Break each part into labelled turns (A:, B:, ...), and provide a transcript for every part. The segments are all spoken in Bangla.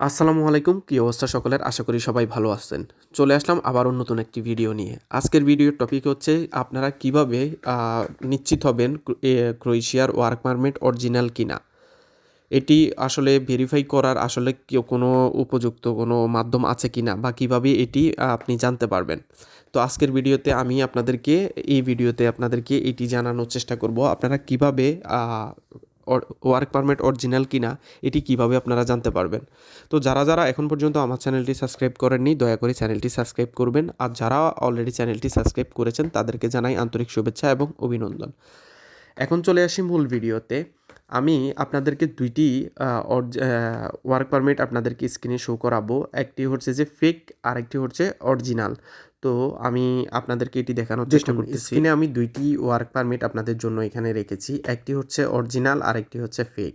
A: আসসালামু আলাইকুম, কী অবস্থা সকলের? আশা করি সবাই ভালো আছেন। চলে আসলাম আবারও নতুন একটি ভিডিও নিয়ে। আজকের ভিডিওর টপিক হচ্ছে আপনারা কীভাবে নিশ্চিত হবেন ক্রোয়েশিয়ার ওয়ার্ক পারমিট অরিজিনাল কিনা? এটি আসলে ভেরিফাই করার আসলে কোনো উপযুক্ত কোনো মাধ্যম আছে কি না বা কীভাবে এটি আপনি জানতে পারবেন। তো আজকের ভিডিওতে আমি আপনাদেরকে, এই ভিডিওতে আপনাদেরকে এটি জানানোর চেষ্টা করব, আপনারা কীভাবে ওয়ার্ক পারমিট অরিজিনাল কিনা, এটি কীভাবে আপনারা জানতে পারবেন। তো যারা যারা এখন পর্যন্ত আমার চ্যানেলটি সাবস্ক্রাইব করেননি, দয়া করে চ্যানেলটি সাবস্ক্রাইব করবেন। আর যারা অলরেডি চ্যানেলটি সাবস্ক্রাইব করেছেন, তাদেরকে জানাই আন্তরিক শুভেচ্ছা এবং অভিনন্দন। এখন চলে আসি মূল ভিডিওতে। আমি আপনাদেরকে দুইটি ওয়ার্ক পারমিট আপনাদেরকে স্ক্রিনে শো করাবো। একটি হচ্ছে যে ফেক আর একটি হচ্ছে অরিজিনাল তো আমি আপনাদেরকে এটি দেখানোর চেষ্টা করতেছি। স্ক্রিনে আমি দুইটি ওয়ার্ক পারমিট আপনাদের জন্য এখানে রেখেছি। একটি হচ্ছে অরিজিনাল আর একটি হচ্ছে ফেক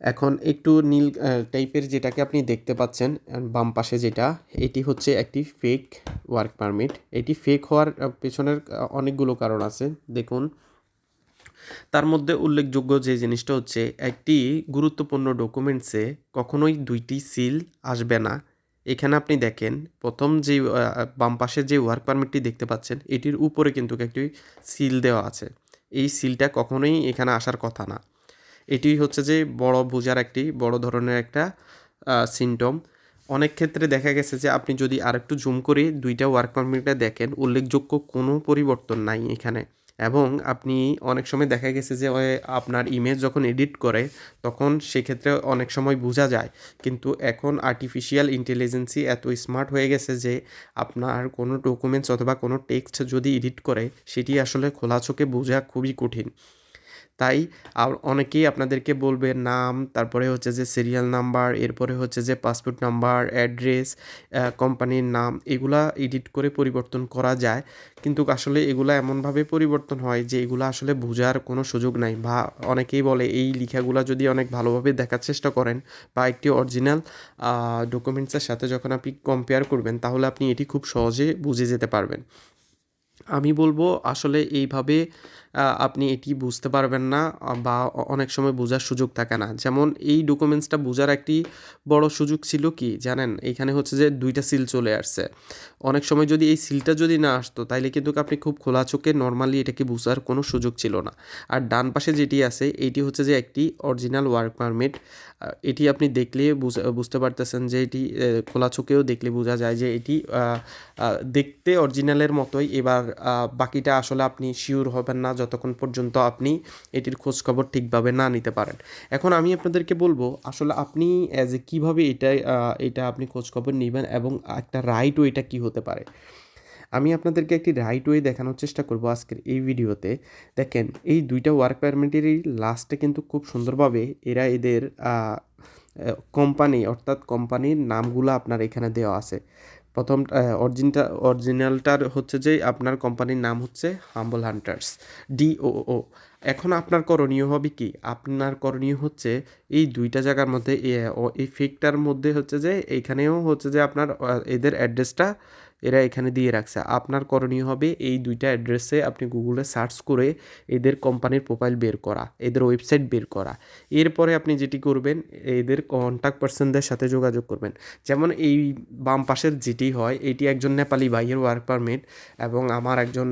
A: এখন একটু নীল টাইপের যেটাকে আপনি দেখতে পাচ্ছেন বাম পাশে যেটা এটি হচ্ছে একটি ফেক ওয়ার্ক পারমিট এটি ফেক হওয়ার পেছনের অনেকগুলো কারণ আছে। দেখুন তার মধ্যে উল্লেখযোগ্য যে জিনিসটা হচ্ছে একটি গুরুত্বপূর্ণ ডকুমেন্টসে কখনোই দুইটি সিল আসবে না। এখানে আপনি দেখেন, প্রথম যে বাম পাশে যে ওয়ার্ক পারমিটটি দেখতে পাচ্ছেন, এটির উপরে কিন্তু একটি সিল দেওয়া আছে। এই সিলটা কখনোই এখানে আসার কথা না। এটি হচ্ছে যে, বড় বোঝার একটি, বড় ধরনের একটা সিমটম অনেক ক্ষেত্রে দেখা গেছে যে, আপনি যদি আরেকটু জুম করে দুইটা ওয়ার্ক পারমিটটা দেখেন, উল্লেখযোগ্য কোনো পরিবর্তন নাই এখানে। এবং আপনি অনেক সময় দেখা গেছে যে আপনার ইমেজ যখন এডিট করে, তখন সেক্ষেত্রে অনেক সময় বোঝা যায়। কিন্তু এখন আর্টিফিশিয়াল ইন্টেলিজেন্সি এত স্মার্ট হয়ে গেছে যে, আপনার কোনো ডকুমেন্টস অথবা কোনো টেক্সট যদি এডিট করে, সেটি আসলে খোলা চোখে বোঝা খুবই কঠিন। তাই আর অনেকেই আপনাদেরকে বলবে নাম, তারপরে হচ্ছে যে সিরিয়াল নাম্বার এরপরে হচ্ছে যে পাসপোর্ট নাম্বার অ্যাড্রেস কোম্পানির নাম, এগুলা এডিট করে পরিবর্তন করা যায়। কিন্তু আসলে এগুলা এমনভাবে পরিবর্তন হয় যে এগুলা আসলে বোঝার কোনো সুযোগ নাই বা অনেকেই বলে এই লেখাগুলা যদি অনেক ভালোভাবে দেখার চেষ্টা করেন বা একটি অরিজিনাল ডকুমেন্টসের সাথে যখন আপনি কম্পেয়ার করবেন, তাহলে আপনি এটি খুব সহজে বুঝে যেতে পারবেন। আমি বলব আসলে এইভাবে আপনি এটি বুঝতে পারবেন না বা অনেক সময় বোঝার সুযোগ থাকে না। যেমন এই ডকুমেন্টসটা বোঝার একটি বড় সুযোগ ছিল কি, জানেন? এখানে হচ্ছে যে দুইটা সিল চলে আসছে। অনেক সময় যদি এই সিলটা যদি না আসতো, তাইলে কিন্তু আপনি খুব খোলা চোখে নর্মালি এটাকে বোঝার কোনো সুযোগ ছিল না। আর ডান পাশে যেটি আছে, এটি হচ্ছে যে একটি অরিজিনাল ওয়ার্ক পারমিট এটি আপনি দেখলে বুঝ- বুঝতে পারতেছেন যে এটি খোলা চোখেও দেখলে বোঝা যায় যে এটি দেখতে অরিজিনালের মতোই। এবার বাকিটা আসলে আপনি শিওর হবেন না যতক্ষণ পর্যন্ত আপনি এটির খোঁজ খবর ঠিকভাবে না নিতে পারেন। এখন আমি আপনাদেরকে বলব, আসলে আপনি অ্যাজ এ কীভাবে এটা এটা আপনি খোঁজ খবর নেবেন এবং একটা রাইট ওয়েটা কী হতে পারে। আমি আপনাদেরকে একটি রাইট ওয়ে দেখানোর চেষ্টা করব আজকের এই ভিডিওতে। দেখেন, এই দুইটা ওয়ার্ক পারমিটেরই লাস্টে কিন্তু খুব সুন্দরভাবে এরা এদের কোম্পানি অর্থাৎ কোম্পানির নামগুলো আপনার এখানে দেওয়া আছে। প্রথম অরিজিনটা অরিজিনালটার হচ্ছে যে আপনার কোম্পানির নাম হচ্ছে হাম্বল হান্টার্স ডিওও এখন আপনার করণীয় হবে কি? আপনার করণীয় হচ্ছে এই দুইটা জায়গার মধ্যে এই ফেকটার মধ্যে হচ্ছে যে এইখানেও হচ্ছে যে আপনার এদের অ্যাড্রেসটা এরা এখানে দিয়ে রাখছে। আপনার করণীয় হবে এই দুইটা অ্যাড্রেসে আপনি গুগলে সার্চ করে এদের কোম্পানির প্রোফাইল বের করা, এদের ওয়েবসাইট বের করা। এরপরে আপনি যেটি করবেন, এদের কন্ট্যাক্ট পার্সনদের সাথে যোগাযোগ করবেন। যেমন এই বাম পাশের যেটি হয়, এটি একজন নেপালি ভাইয়ের ওয়ার্ক পারমিট এবং আমার একজন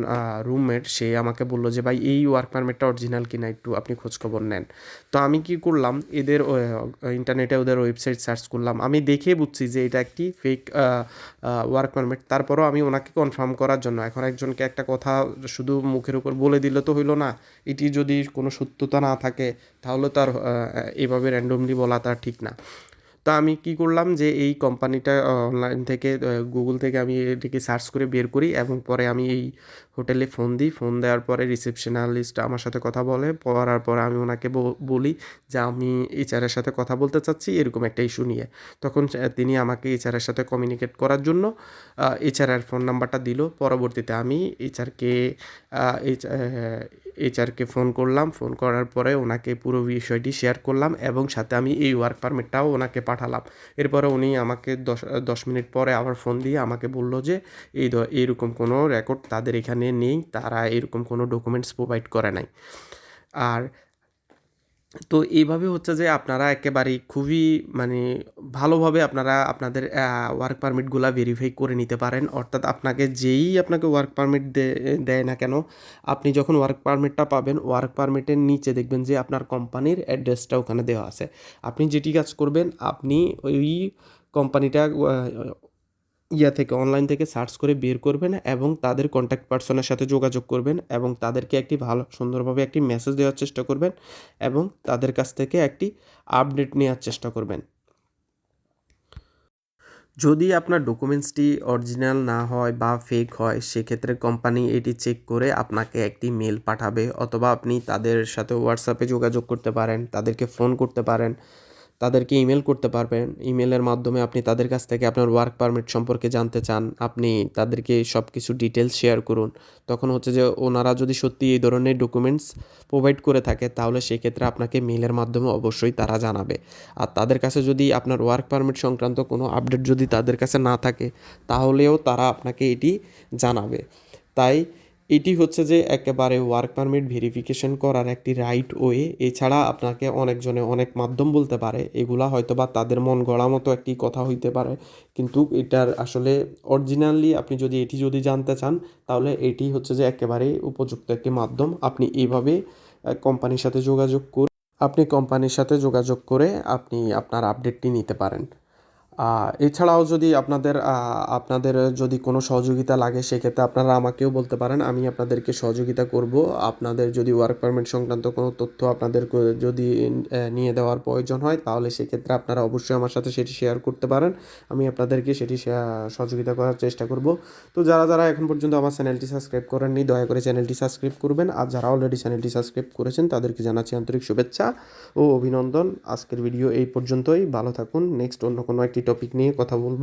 A: রুমমেট সে আমাকে বলল যে, ভাই, এই ওয়ার্ক পারমিটটা অরিজিনাল কিনা একটু আপনি খোঁজখবর নেন। তো আমি কি করলাম, এদের ইন্টারনেটে ওদের ওয়েবসাইট সার্চ করলাম। আমি দেখে বুঝছি যে এটা একটি ফেক ওয়ার্ক পারমিট তারপরও আমি ওনাকে কনফার্ম করার জন্য, এখন একজনকে একটা কথা শুধু মুখের উপর বলে দিলে তো হইল না। এটি যদি কোনো সত্যতা না থাকে, তাহলে তার এভাবে র্যান্ডমলি বলা তার ঠিক না। তো আমি কি করলাম যে এই কোম্পানিটা অনলাইন থেকে গুগল থেকে আমি এটিকে সার্চ করে বের করি এবং পরে আমি এই হোটেলে ফোন দিই। ফোন দেওয়ার পরে রিসেপশনালিস্ট আমার সাথে কথা বলে। পড়ার পরে আমি ওনাকে বলি যে আমি এইচআরের সাথে কথা বলতে চাচ্ছি, এরকম একটা ইস্যু নিয়ে। তখন তিনি আমাকে এইচআরের সাথে কমিউনিকেট করার জন্য এইচআরের ফোন নাম্বারটা দিল। পরবর্তীতে আমি এইচআরকে এইচআরকে ফোন করলাম। ফোন করার পরে ওনাকে পুরো বিষয়টি শেয়ার করলাম এবং সাথে আমি এই ওয়ার্ক পারমিটটাও ওনাকে পাঠালাম। এরপরে উনি আমাকে দশ দশ মিনিট পরে আবার ফোন দিয়ে আমাকে বলল যে, এই এইরকম কোনো রেকর্ড তাদের এখানে নেই, তারা এরকম কোনো ডকুমেন্টস প্রোভাইড করে নাই। আর তো এইভাবে হচ্ছে যে আপনারা একেবারেই খুবই মানে ভালোভাবে আপনারা আপনাদের ওয়ার্ক পারমিটগুলা ভেরিফাই করে নিতে পারেন। অর্থাৎ আপনাকে যেই আপনাকে ওয়ার্ক পারমিট দেয় না কেন, আপনি যখন ওয়ার্ক পারমিটটা পাবেন ওয়ার্ক পারমিটের নিচে দেখবেন যে আপনার কোম্পানির অ্যাড্রেসটা ওখানে দেওয়া আছে। আপনি যেটি কাজ করবেন, আপনি ওই কোম্পানিটা ইয়া থেকে অনলাইন থেকে সার্চ করে বের করবেন এবং তাদের কন্ট্যাক্ট পার্সনের সাথে যোগাযোগ করবেন এবং তাদেরকে একটি ভালো, সুন্দরভাবে একটি মেসেজ দেওয়ার চেষ্টা করবেন এবং তাদের কাছ থেকে একটি আপডেট নেওয়ার চেষ্টা করবেন। যদি আপনার ডকুমেন্টসটি অরিজিনাল না হয় বা ফেক হয়, সেক্ষেত্রে কোম্পানি এটি চেক করে আপনাকে একটি মেল পাঠাবে অথবা আপনি তাদের সাথে হোয়াটসঅ্যাপে যোগাযোগ করতে পারেন, তাদেরকে ফোন করতে পারেন। তাদেরকে ইমেল করতে পারবেন। ইমেলের মাধ্যমে আপনি তাদের কাছ থেকে আপনার ওয়ার্ক পারমিট সম্পর্কে জানতে চান, আপনি তাদেরকে সব কিছু ডিটেলস শেয়ার করুন। তখন হচ্ছে যে ওনারা যদি সত্যি এই ধরনের ডকুমেন্টস প্রোভাইড করে থাকে, তাহলে সেক্ষেত্রে আপনাকে মেলের মাধ্যমে অবশ্যই তারা জানাবে। আর তাদের কাছে যদি আপনার ওয়ার্ক পারমিট সংক্রান্ত কোনো আপডেট যদি তাদের কাছে না থাকে, তাহলেও তারা আপনাকে এটি জানাবে। তাই এটি হচ্ছে যে একেবারে ওয়ার্ক পারমিট ভেরিফিকেশন করার একটি রাইট ওয়ে এছাড়া আপনাকে অনেকজনে অনেক মাধ্যম বলতে পারে, এগুলা হয়তো বা তাদের মন গড়া মতো একটি কথা হইতে পারে। কিন্তু এটার আসলে অরিজিনালি আপনি যদি এটি যদি জানতে চান, তাহলে এটি হচ্ছে যে একেবারে উপযুক্ত একটি মাধ্যম। আপনি এইভাবে কোম্পানির সাথে যোগাযোগ করে আপনি কোম্পানির সাথে যোগাযোগ করে আপনি আপনার আপডেটটি নিতে পারেন। এছাড়াও যদি আপনাদের আপনাদের যদি কোনো সহযোগিতা লাগে, সেক্ষেত্রে আপনারা আমাকেও বলতে পারেন। আমি আপনাদেরকে সহযোগিতা করব। আপনাদের যদি ওয়ার্ক পারমিট সংক্রান্ত কোনো তথ্য আপনাদের যদি নিয়ে দেওয়ার প্রয়োজন হয়, তাহলে সেক্ষেত্রে আপনারা অবশ্যই আমার সাথে সেটি শেয়ার করতে পারেন। আমি আপনাদেরকে সেটি সহযোগিতা করার চেষ্টা করব। তো যারা যারা এখন পর্যন্ত আমার চ্যানেলটি সাবস্ক্রাইব করেননি, দয়া করে চ্যানেলটি সাবস্ক্রাইব করবেন। আর যারা অলরেডি চ্যানেলটি সাবস্ক্রাইব করেছেন, তাদেরকে জানাচ্ছি আন্তরিক শুভেচ্ছা ও অভিনন্দন। আজকের ভিডিও এই পর্যন্তই। ভালো থাকুন। নেক্সট অন্য কোনো একটি টপিক নিয়ে কথা বলব।